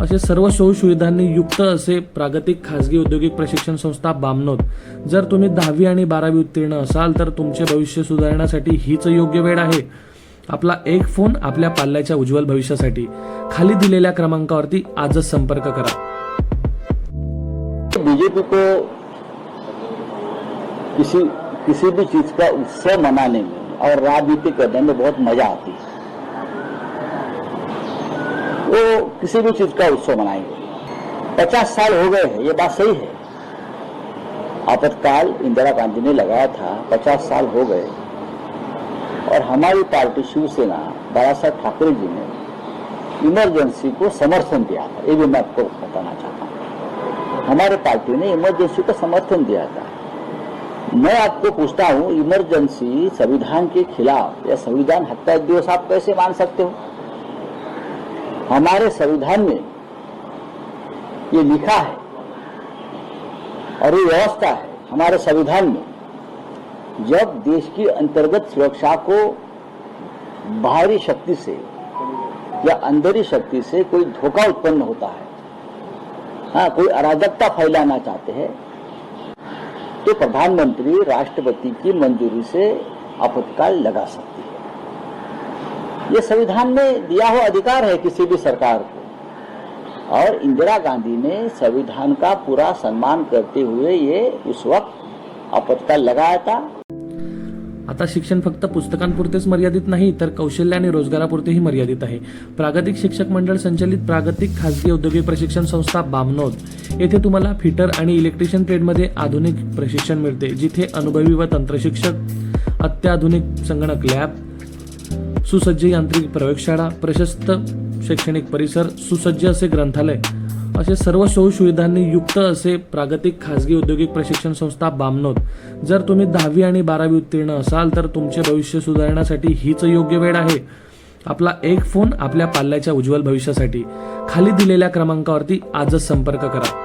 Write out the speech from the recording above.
असे सर्व सोयीसुविधांनी युक्त असे प्रागतिक खाजगी औद्योगिक प्रशिक्षण संस्था बामनोद. जर तुम्ही दहावी आणि बारावी उत्तीर्ण असाल तर तुमचे भविष्य सुधारण्यासाठी हीच योग्य वेळ आहे. आपला एक फोन आपल्या पाल्याच्या उज्ज्वल भविष्यासाठी. खाली दिलेल्या क्रमांकावरती आजच संपर्क करा. बीजेपी को किसी किसी भी चीज का उत्सव मनाने में और राजनीति करने में बहुत मजा आती है। वो किसी भी चीज़ का उत्सव मनाएँगे। पचास साल हो गए हैं, ये बात सही है। आपातकाल इंदिरा गांधी ने लगाया था, पचास साल हो गए। और हमारी पार्टी शिवसेना बाला साहब ठाकरे जी ने इमरजेंसी को समर्थन दिया था, ये भी मैं आपको बताना चाहता हूँ। हमारे पार्टी ने इमरजेंसी को समर्थन दिया था। मैं आपको पूछता हूँ, इमरजेंसी संविधान के खिलाफ या संविधान हत्या दिवस आप कैसे मान सकते हो? हमारे संविधान में ये लिखा है और ये व्यवस्था है हमारे संविधान में, जब देश की अंतर्गत सुरक्षा को बाहरी शक्ति से या अंदरी शक्ति से कोई धोखा उत्पन्न होता है हाँ कोई अराजकता फैलाना चाहते हैं तो प्रधानमंत्री राष्ट्रपति की मंजूरी से आपातकाल लगा सकती है। ये संविधान में दिया हुआ अधिकार है किसी भी सरकार को। और इंदिरा गांधी ने संविधान का पूरा सम्मान करते हुए ये उस वक्त आपत्काल लगाया था। आता शिक्षण फक्त पुस्तकांपुरतेच मर्यादित नाही तर कौशल्य आणि रोजगारापुरतेही मर्यादित आहे. प्रागतिक शिक्षक मंडळ संचलित प्रागतिक खाजगी औद्योगिक प्रशिक्षण संस्था बामनोद. येथे तुम्हाला फिटर आणि इलेक्ट्रिशियन ट्रेडमध्ये आधुनिक प्रशिक्षण मिळते जिथे अनुभवी व तंत्रशिक्षक अत्याधुनिक संगणक लॅब सुसज्ज यांत्रिक प्रयोगशाळा प्रशस्त शैक्षणिक परिसर सुसज्ज असे ग्रंथालय. असे सर्व सोयीसुविधांनी युक्त असे प्रागतिक खाजगी औद्योगिक प्रशिक्षण संस्था बामनोद. जर तुम्ही दहावी आणि बारावी उत्तीर्ण असाल तर तुमचे भविष्य सुधारण्यासाठी हीच योग्य वेळ आहे. आपला एक फोन आपल्या पाल्याच्या उज्ज्वल भविष्यासाठी. खाली दिलेल्या क्रमांकावरती आजच संपर्क करा.